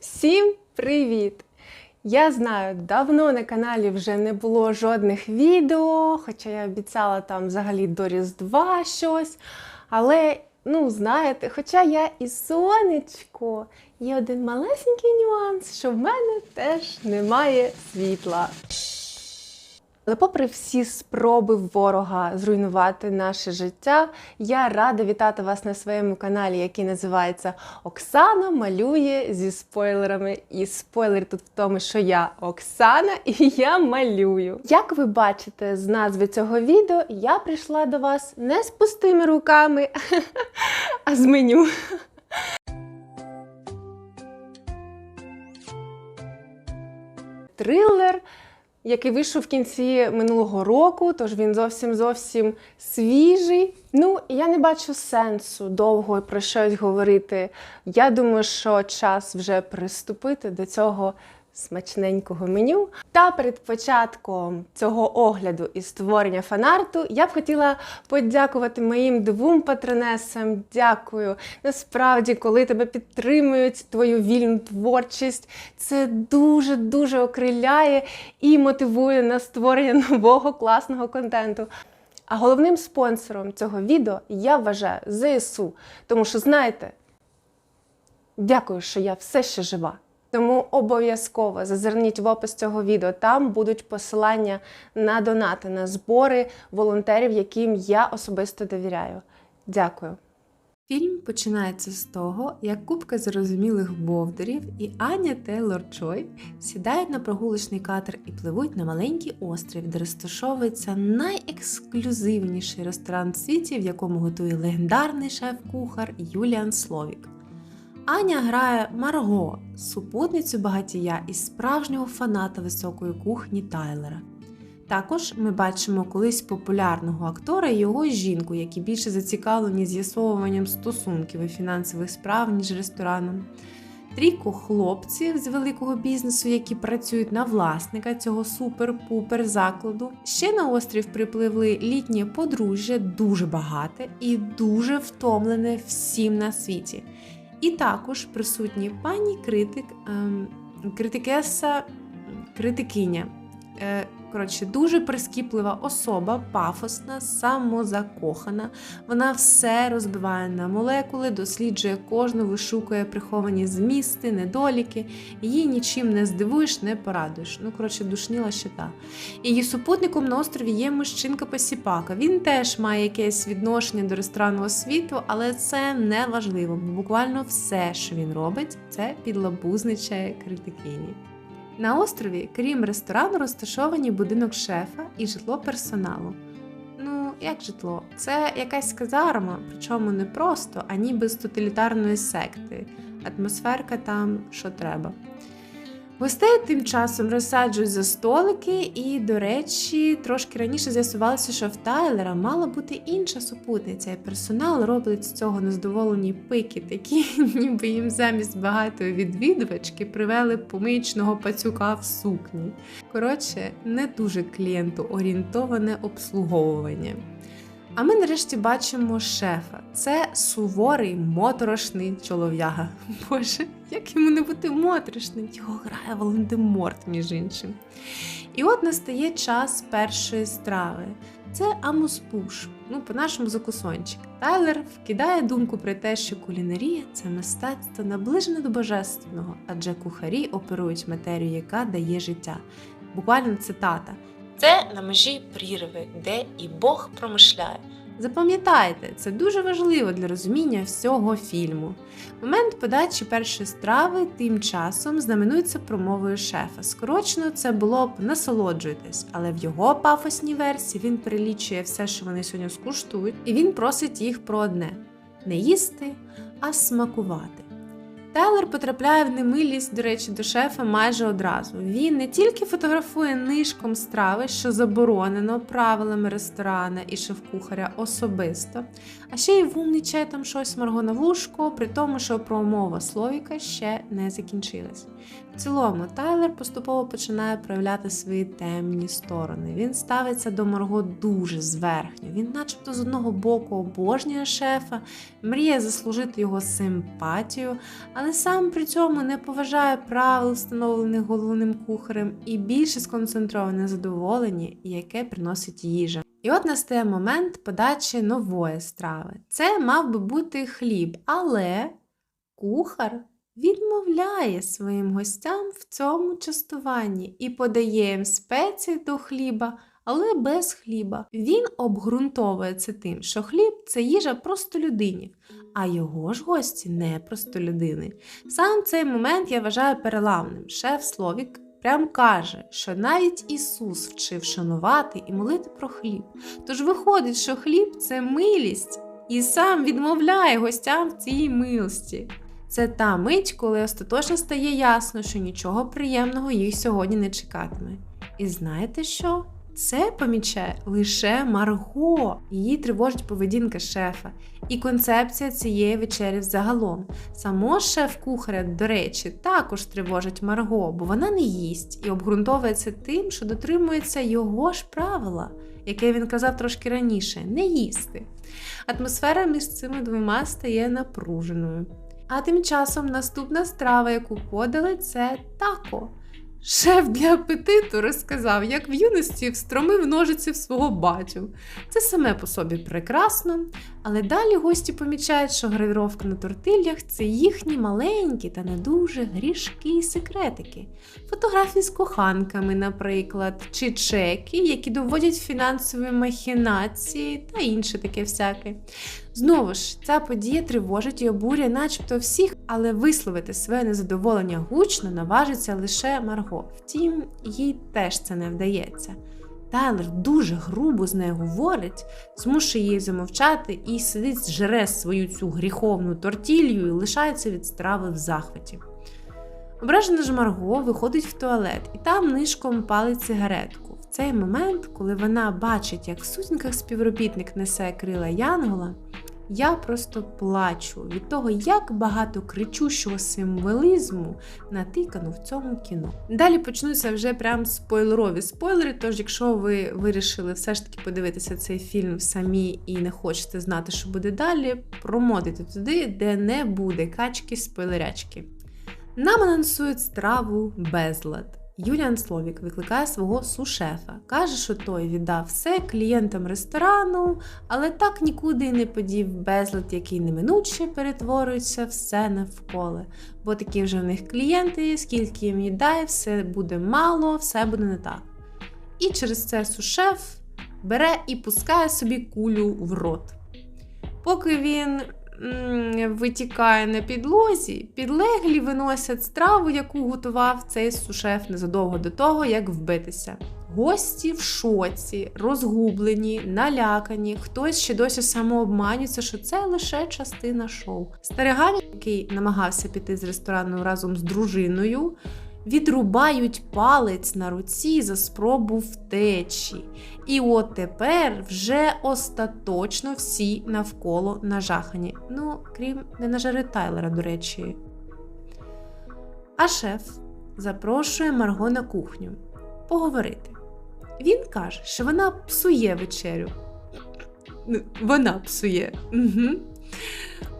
Всім привіт! Я знаю, давно на каналі вже не було жодних відео, хоча я обіцяла там взагалі до Різдва щось. Але, ну, знаєте, хоча я і сонечко, є один малесенький нюанс, що в мене теж немає світла. Але попри всі спроби ворога зруйнувати наше життя, я рада вітати вас на своєму каналі, який називається Оксана малює зі спойлерами. І спойлер тут в тому, що я Оксана і я малюю. Як ви бачите з назви цього відео, я прийшла до вас не з пустими руками, а з меню. Трилер який вийшов в кінці минулого року, тож він зовсім зовсім свіжий. Ну, я не бачу сенсу довго про щось говорити. Я думаю, що час вже приступити до цього смачненького меню. Та перед початком цього огляду і створення фанарту я б хотіла подякувати моїм двом патронесам. Дякую. Насправді, коли тебе підтримують твою вільну творчість, це дуже-дуже окриляє і мотивує на створення нового класного контенту. А головним спонсором цього відео я вважаю ЗСУ. Тому що, знаєте, дякую, що я все ще жива. Тому обов'язково зазирніть в опис цього відео. Там будуть посилання на донати, на збори волонтерів, яким я особисто довіряю. Дякую. Фільм починається з того, як купка зрозумілих бовдурів і Аня Тейлор Чой сідають на прогулочний катер і пливуть на маленький острів, де розташовується найексклюзивніший ресторан в світі, в якому готує легендарний шеф-кухар Юліан Словік. Аня грає Марго, супутницю багатія і справжнього фаната високої кухні Тайлера. Також ми бачимо колись популярного актора і його жінку, які більше зацікавлені з'ясовуванням стосунків і фінансових справ, ніж рестораном. Трійко хлопців з великого бізнесу, які працюють на власника цього супер-пупер закладу. Ще на острів припливли літнє подружжя, дуже багате і дуже втомлене всім на світі. І також присутні пані критик, ем, критикеса, критикиня. Коротше, дуже прискіплива особа, пафосна, самозакохана. Вона все розбиває на молекули, досліджує кожну, вишукує приховані змісти, недоліки. Її нічим не здивуєш, не порадуєш. Ну, коротше, душніла щита. Її супутником на острові є мужчинка Посіпака. Він теж має якесь відношення до ресторанного світу, але це не важливо, бо буквально все, що він робить, це підлабузничає критикині. На острові, крім ресторану, розташовані будинок шефа і житло персоналу. Ну, як житло? Це якась казарма, причому не просто, а ніби з тоталітарної секти. Атмосферка там що треба. Гостей тим часом розсаджують за столики, і, до речі, трошки раніше з'ясувалося, що в Тайлера мала бути інша супутниця, і персонал робить з цього нездоволені пики, такі, ніби їм замість багатої відвідувачки привели помічного пацюка в сукні. Коротше, не дуже клієнтоорієнтоване обслуговування. А ми нарешті бачимо шефа. Це суворий моторошний чолов'яга. Боже, як йому не бути моторошним? Його грає Волан-де-Морт, між іншим. І от настає час першої страви. Це амуспуш, ну, по-нашому закусончик. Тайлер вкидає думку про те, що кулінарія це мистецтво наближене до божественного, адже кухарі оперують матерію, яка дає життя. Буквально цитата. Це на межі прірви, де і Бог промишляє. Запам'ятайте, це дуже важливо для розуміння всього фільму. Момент подачі першої страви тим часом знаменується промовою шефа. Скорочено це було б насолоджуйтесь, але в його пафосній версії він перелічує все, що вони сьогодні скуштують, і він просить їх про одне: не їсти, а смакувати. Тайлер потрапляє в немилість, до речі, до шефа майже одразу. Він не тільки фотографує нишком страви, що заборонено правилами ресторана і шеф-кухаря особисто, а ще й вумнічає там щось Марго на при тому, що промова Словіка ще не закінчилась. В цілому, Тайлер поступово починає проявляти свої темні сторони. Він ставиться до Марго дуже зверхньо. Він, начебто, з одного боку обожнює шефа, мріє заслужити його симпатію, але сам при цьому не поважає правил, встановлених головним кухарем, і більше сконцентроване на задоволенні, яке приносить їжа. І от настає момент подачі нової страви. Це мав би бути хліб, але кухар відмовляє своїм гостям в цьому частуванні і подає їм спеції до хліба, але без хліба. Він обґрунтовує це тим, що хліб це їжа просто людині, а його ж гості не просто людини. Сам цей момент я вважаю переламним. Шеф Словік прям каже, що навіть Ісус вчив шанувати і молити про хліб. Тож виходить, що хліб це милість, і сам відмовляє гостям в цій милості. Це та мить, коли остаточно стає ясно, що нічого приємного їх сьогодні не чекатиме. І знаєте що? Це помічає лише Марго. Її тривожить поведінка шефа і концепція цієї вечері взагалом. Само шеф-кухаря, до речі, також тривожить Марго, бо вона не їсть і обґрунтовується тим, що дотримується його ж правила, яке він казав трошки раніше не їсти. Атмосфера між цими двома стає напруженою. А тим часом наступна страва, яку подали, це тако. Шеф для апетиту розказав, як в юності встромив ножиці в свого батю. Це саме по собі прекрасно, але далі гості помічають, що гравіровка на тортиллях це їхні маленькі та не дуже грішки і секретики. Фотографії з коханками, наприклад, чи чеки, які доводять фінансові махінації та інше таке всяке. Знову ж, ця подія тривожить і обурює начебто всіх, але висловити своє незадоволення гучно наважиться лише Марго. Втім, їй теж це не вдається. Тайлер дуже грубо з нею говорить, змушує її замовчати і сидить, жре свою цю гріховну тортілью і лишається від страви в захваті. Ображена ж Марго виходить в туалет і там нишком палить сигаретку. В цей момент, коли вона бачить, як в сутінках співробітник несе крила Янгола, я просто плачу від того, як багато кричущого символізму натикано в цьому кіно. Далі почнуться вже прям спойлерові спойлери. Тож, якщо ви вирішили все ж таки подивитися цей фільм самі і не хочете знати, що буде далі, промотайте туди, де не буде качки спойлерячки. Нам анонсують страву безлад. Юліан Словік викликає свого сушефа. Каже, що той віддав все клієнтам ресторану, але так нікуди й не подів безлад, який неминуче перетворюється все навколо. Бо такі вже в них клієнти, скільки їм їдає, все буде мало, все буде не так. І через це сушеф бере і пускає собі кулю в рот. Поки він витікає на підлозі, підлеглі виносять страву, яку готував цей сушеф незадовго до того, як вбитися. Гості в шоці, розгублені, налякані, хтось ще досі самообманюється, що це лише частина шоу. Стариганя, який намагався піти з ресторану разом з дружиною, відрубають палець на руці за спробу втечі. І от тепер вже остаточно всі навколо нажахані. Ну, крім ненажари Тайлера, до речі. А шеф запрошує Марго на кухню поговорити. Він каже, що вона псує вечерю. Ну, Вона псує. Угу.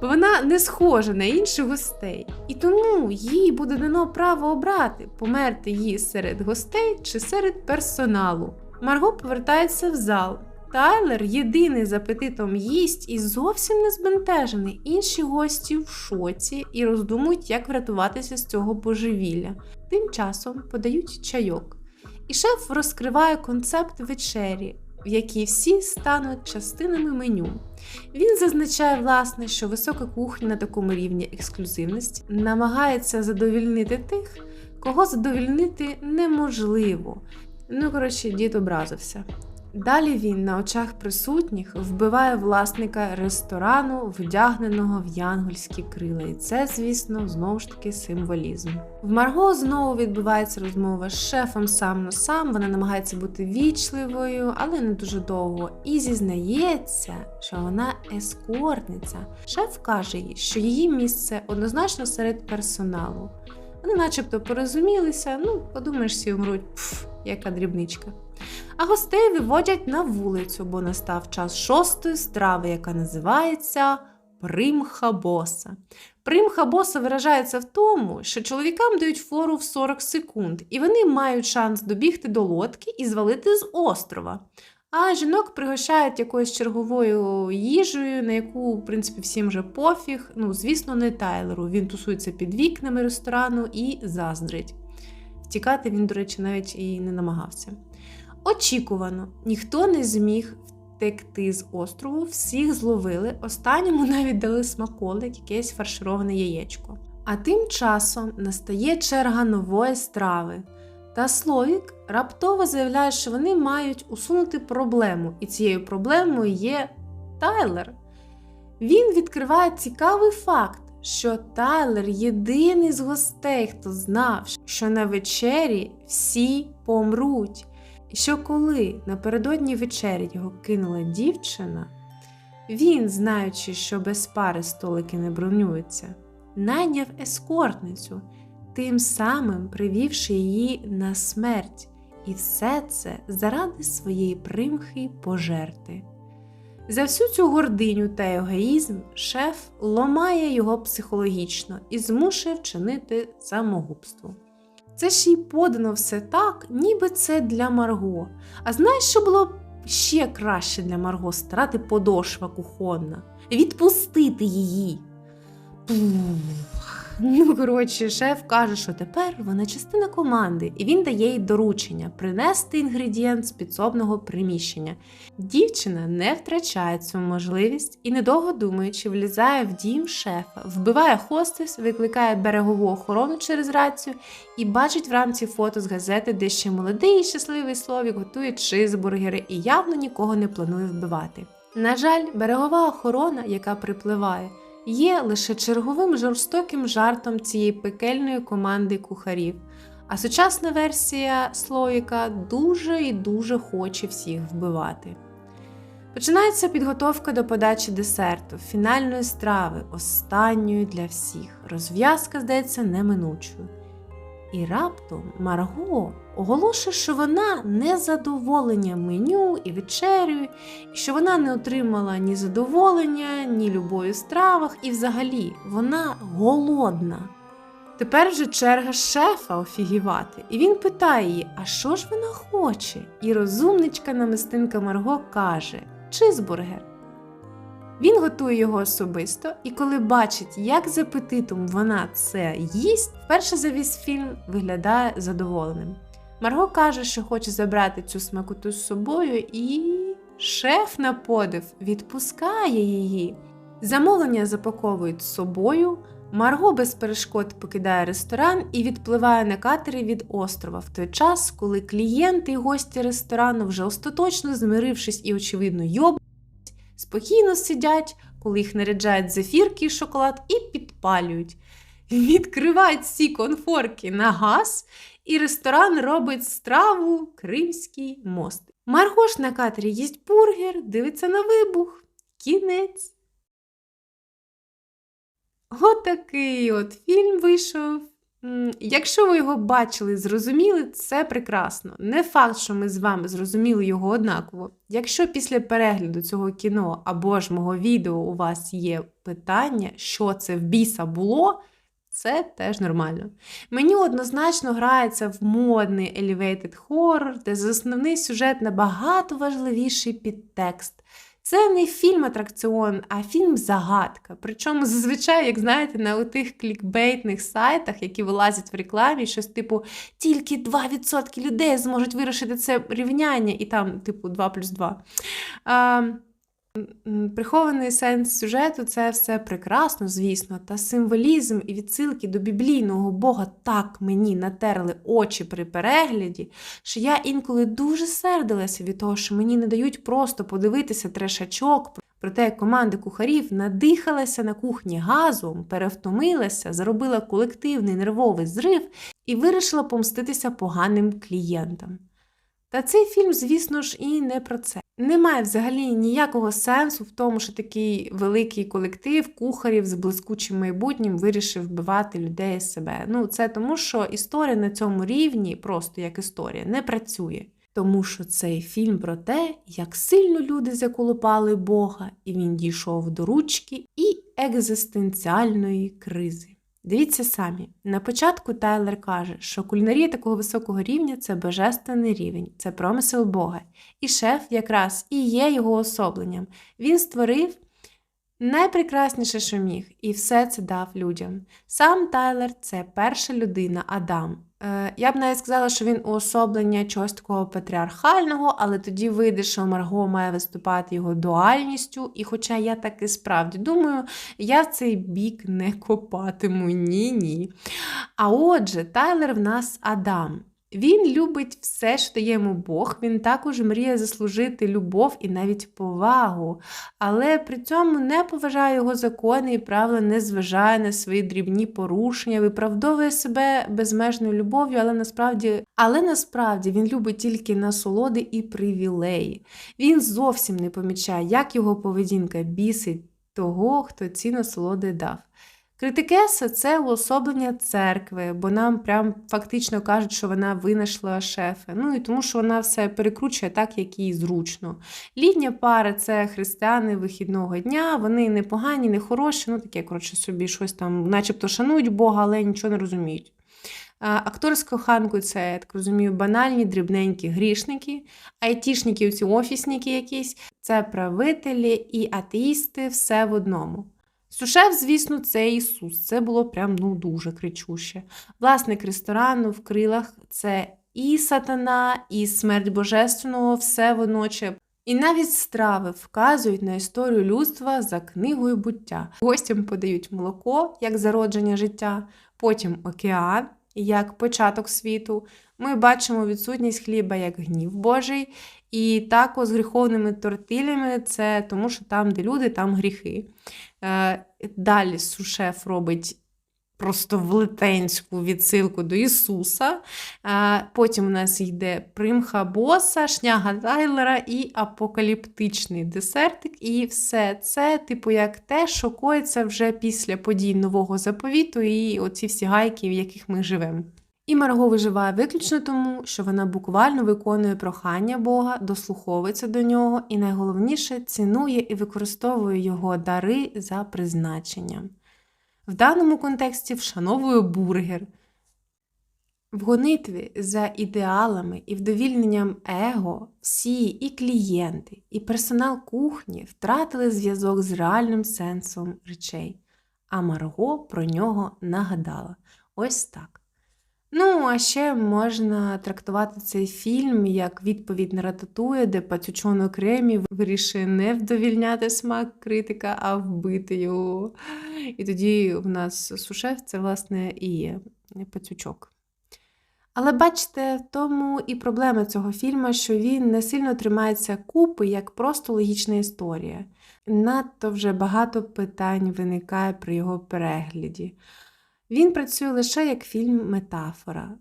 Бо вона не схожа на інших гостей, і тому їй буде дано право обрати, померти її серед гостей чи серед персоналу. Марго повертається в зал. Тайлер, єдиний з апетитом їсть і зовсім не збентежений. Інші гості в шоці і роздумують, як врятуватися з цього божевілля. Тим часом подають чайок. І шеф розкриває концепт вечері, в якій всі стануть частинами меню. Він зазначає, власне, що висока кухня на такому рівні ексклюзивності намагається задовільнити тих, кого задовільнити неможливо. Ну, коротше, дід образився. Далі він на очах присутніх вбиває власника ресторану, вдягненого в янгольські крила. І це, звісно, знову ж таки символізм. В Марго знову відбувається розмова з шефом сам на сам. Вона намагається бути вічливою, але не дуже довго. І зізнається, що вона ескортниця. Шеф каже їй, що її місце однозначно серед персоналу. Вони начебто порозумілися, ну, подумаєш, всі умруть, пф, яка дрібничка. А гостей виводять на вулицю, бо настав час шостої страви, яка називається примха боса. Примха боса виражається в тому, що чоловікам дають фору в 40 секунд, і вони мають шанс добігти до лодки і звалити з острова. А жінок пригощають якоюсь черговою їжею, на яку, в принципі, всім вже пофіг. Ну, звісно, не Тайлеру. Він тусується під вікнами ресторану і заздрить. Втікати він, до речі, навіть і не намагався. Очікувано, ніхто не зміг втекти з острову, всіх зловили. Останньому навіть дали смаколик, якесь фаршироване яєчко. А тим часом настає черга нової страви. Та Словік раптово заявляє, що вони мають усунути проблему, і цією проблемою є Тайлер. Він відкриває цікавий факт, що Тайлер єдиний з гостей, хто знав, що на вечері всі помруть. І що коли напередодні вечері його кинула дівчина, він, знаючи, що без пари столики не бронюються, найняв ескортницю, тим самим привівши її на смерть, і все це заради своєї примхи пожерти. За всю цю гординю та егоїзм шеф ломає його психологічно і змушує вчинити самогубство. Це ще й подано все так, ніби це для Марго. А знаєш, що було ще краще для Марго старати подошва кухонна, відпустити її. Пух. Ну, коротше, шеф каже, що тепер вона частина команди, і він дає їй доручення принести інгредієнт з підсобного приміщення. Дівчина не втрачає цю можливість і, недовго думаючи, влізає в дім шефа, вбиває хостес, викликає берегову охорону через рацію і бачить в рамці фото з газети, де ще молодий і щасливий Словік готує чизбургери і явно нікого не планує вбивати. На жаль, берегова охорона, яка припливає, є лише черговим жорстоким жартом цієї пекельної команди кухарів. А сучасна версія Слоїка дуже і дуже хоче всіх вбивати. Починається підготовка до подачі десерту, фінальної страви, останньої для всіх. Розв'язка здається неминучою. І раптом Марго оголошує, що вона не задоволення меню і вечерею, і що вона не отримала ні задоволення, ні любові в стравах, і взагалі вона голодна. Тепер вже черга шефа офігівати, і він питає її, а що ж вона хоче? І розумничка намистинка Марго каже: чизбургер. Він готує його особисто, і коли бачить, як з апетитом вона це їсть, вперше за весь фільм виглядає задоволеним. Марго каже, що хоче забрати цю смакоту з собою, і шеф на подив відпускає її. Замовлення запаковують з собою. Марго без перешкод покидає ресторан і відпливає на катері від острова в той час, коли клієнти і гості ресторану, вже остаточно змирившись і, очевидно, йоб спокійно сидять, коли їх наряджають зефірки і шоколад, і підпалюють. Відкривають всі конфорки на газ, і ресторан робить страву Кримський мост. Марго ж на катері їсть бургер, дивиться на вибух. Кінець. Отакий от фільм вийшов. Якщо ви його бачили зрозуміли, це прекрасно. Не факт, що ми з вами зрозуміли його однаково. Якщо після перегляду цього кіно або ж мого відео у вас є питання, що це в біса було, це теж нормально. Мені однозначно грається в модний elevated horror, де основний сюжет набагато важливіший підтекст. Це не фільм-атракціон, а фільм-загадка. Причому зазвичай, як знаєте, на тих клікбейтних сайтах, які вилазять в рекламі, щось типу тільки 2% людей зможуть вирішити це рівняння, і там, типу, 2 плюс 2. Прихований сенс сюжету це все прекрасно, звісно, та символізм і відсилки до біблійного Бога так мені натерли очі при перегляді, що я інколи дуже сердилася від того, що мені не дають просто подивитися трешачок. Про те, як команда кухарів надихалася на кухні газом, перевтомилася, заробила колективний нервовий зрив і вирішила помститися поганим клієнтам. Та цей фільм, звісно ж, і не про це. Немає взагалі ніякого сенсу в тому, що такий великий колектив кухарів з блискучим майбутнім вирішив вбивати людей з себе. Ну, це тому, що історія на цьому рівні, просто як історія, не працює. Тому що цей фільм про те, як сильно люди заколупали Бога, і він дійшов до ручки і екзистенціальної кризи. Дивіться самі, на початку Тайлер каже, що кулінарія такого високого рівня це божественний рівень, це промисел Бога. І шеф якраз і є його особленням. Він створив найпрекрасніше, що міг, і все це дав людям. Сам Тайлер це перша людина, Адам. Е, я б навіть сказала, що він уособлення чогось такого патріархального, але тоді вийде, що Марго має виступати його дуальністю. І хоча я так і справді думаю, я в цей бік не копатиму. Ні-ні. А отже, Тайлер в нас Адам. Він любить все, що дає йому Бог. Він також мріє заслужити любов і навіть повагу, але при цьому не поважає його закони і правила, не зважає на свої дрібні порушення, виправдовує себе безмежною любов'ю, але насправді, але насправді він любить тільки насолоди і привілеї. Він зовсім не помічає, як його поведінка бісить того, хто ці насолоди дав. Критикеса це уособлення церкви, бо нам прям фактично кажуть, що вона винайшла шефа. Ну і тому, що вона все перекручує так, як їй зручно. Літня пара це християни вихідного дня, вони не погані, не хороші, ну таке, коротше, собі щось там, начебто шанують Бога, але нічого не розуміють. А, Актор з коханкою це, я так розумію, банальні, дрібненькі грішники, айтішники, ці офісники якісь, це правителі і атеїсти все в одному. Сушеф, звісно, це Ісус. Це було прям ну, дуже кричуще. Власник ресторану в крилах це і сатана, і смерть божественного, все водночас. І навіть страви вказують на історію людства за книгою буття. Гостям подають молоко як зародження життя, потім океан як початок світу. Ми бачимо відсутність хліба як гнів Божий, і також з гріховними тортилями це тому, що там, де люди, там гріхи. Е, Далі сушеф робить просто велетенську відсилку до Ісуса. Е, Потім у нас йде примха боса, шняга Тайлера і апокаліптичний десертик. І все це, типу, як те, що коїться вже після подій нового заповіту, і оці всі гайки, в яких ми живемо. І Марго виживає виключно тому, що вона буквально виконує прохання Бога, дослуховується до нього і найголовніше цінує і використовує його дари за призначенням. В даному контексті вшановує бургер. В гонитві за ідеалами і вдовільненням его всі і клієнти, і персонал кухні втратили зв'язок з реальним сенсом речей, а Марго про нього нагадала. Ось так. Ну, а ще можна трактувати цей фільм як відповідь на рататує, де пацючонок Ремі вирішує не вдовільняти смак критика, а вбити його. І тоді в нас сушеф це, власне, і є пацючок. Але бачите, в тому і проблема цього фільму, що він не сильно тримається купи, як просто логічна історія. Надто вже багато питань виникає при його перегляді. Він працює лише як фільм-метафора.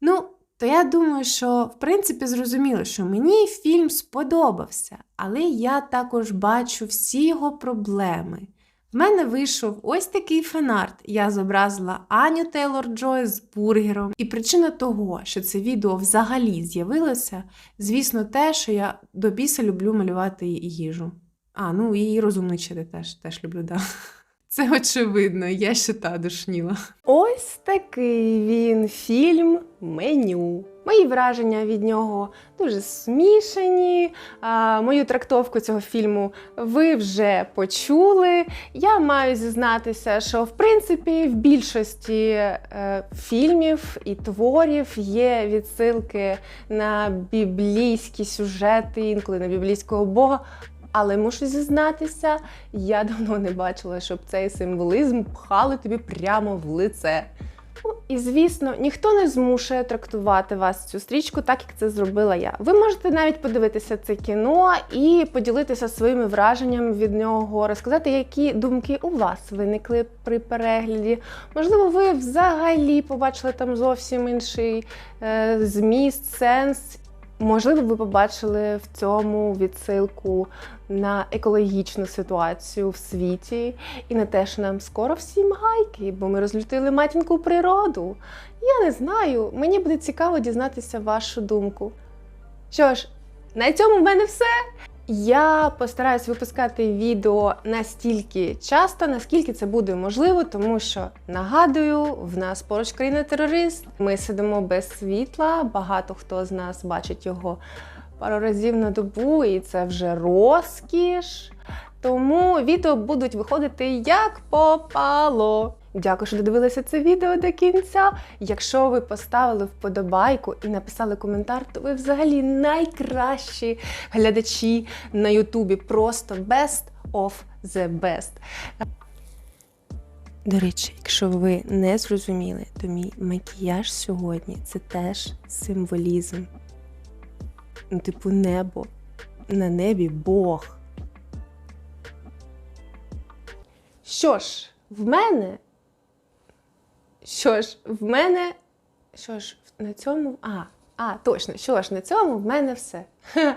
Ну, то я думаю, що в принципі зрозуміло, що мені фільм сподобався, але я також бачу всі його проблеми. В мене вийшов ось такий фанарт. Я зобразила Аню Тейлор Джой з бургером. І причина того, що це відео взагалі з'явилося, звісно, те, що я до біса люблю малювати їжу. А, ну і розумничати теж, теж люблю, да. Це очевидно, я ще та душніла. Ось такий він фільм меню. Мої враження від нього дуже смішані. А, мою трактовку цього фільму ви вже почули. Я маю зізнатися, що в принципі в більшості е, фільмів і творів є відсилки на біблійські сюжети, інколи на біблійського бога. Але мушу зізнатися, я давно не бачила, щоб цей символізм пхали тобі прямо в лице. Ну, і звісно, ніхто не змушує трактувати вас цю стрічку так, як це зробила я. Ви можете навіть подивитися це кіно і поділитися своїми враженнями від нього, розказати, які думки у вас виникли при перегляді. Можливо, ви взагалі побачили там зовсім інший е, зміст, сенс. Можливо, ви побачили в цьому відсилку на екологічну ситуацію в світі і на те, що нам скоро всім гайки, бо ми розлютили матінку природу. Я не знаю, мені буде цікаво дізнатися вашу думку. Що ж, на цьому в мене все. Я постараюсь випускати відео настільки часто, наскільки це буде можливо, тому що нагадую, в нас поруч країна терорист. Ми сидимо без світла. Багато хто з нас бачить його пару разів на добу, і це вже розкіш. Тому відео будуть виходити як попало. Дякую, що додивилися це відео до кінця. Якщо ви поставили вподобайку і написали коментар, то ви взагалі найкращі глядачі на Ютубі. Просто best of the best. До речі, якщо ви не зрозуміли, то мій макіяж сьогодні це теж символізм. Ну, типу, небо. На небі Бог. Що ж, в мене. Що ж, в мене. Що ж, на цьому. А, а, точно, що ж, на цьому в мене все.